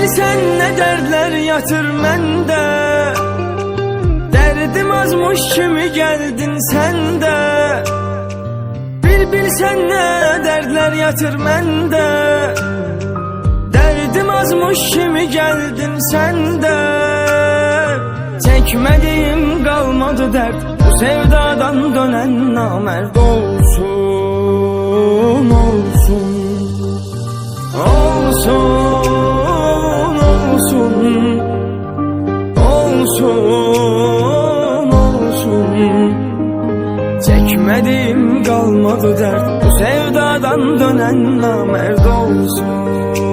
bilsen ne dertler yatır mende? Derdim azmış kimi geldin sen de? Bir bilsen ne dertler yatır mende? Derdim azmış kimi geldin sen de? Çekmediğim kalmadı dert Bu sevdadan dönen namert olsun Çekmediğim kalmadı dert. Bu sevdadan dönen olsun Olsun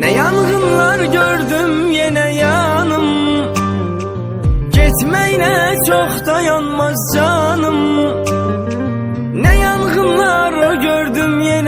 Ne yangınlar gördüm yine yanım. Gitmeyle çok dayanmaz canım. Ne yangınlar gördüm yine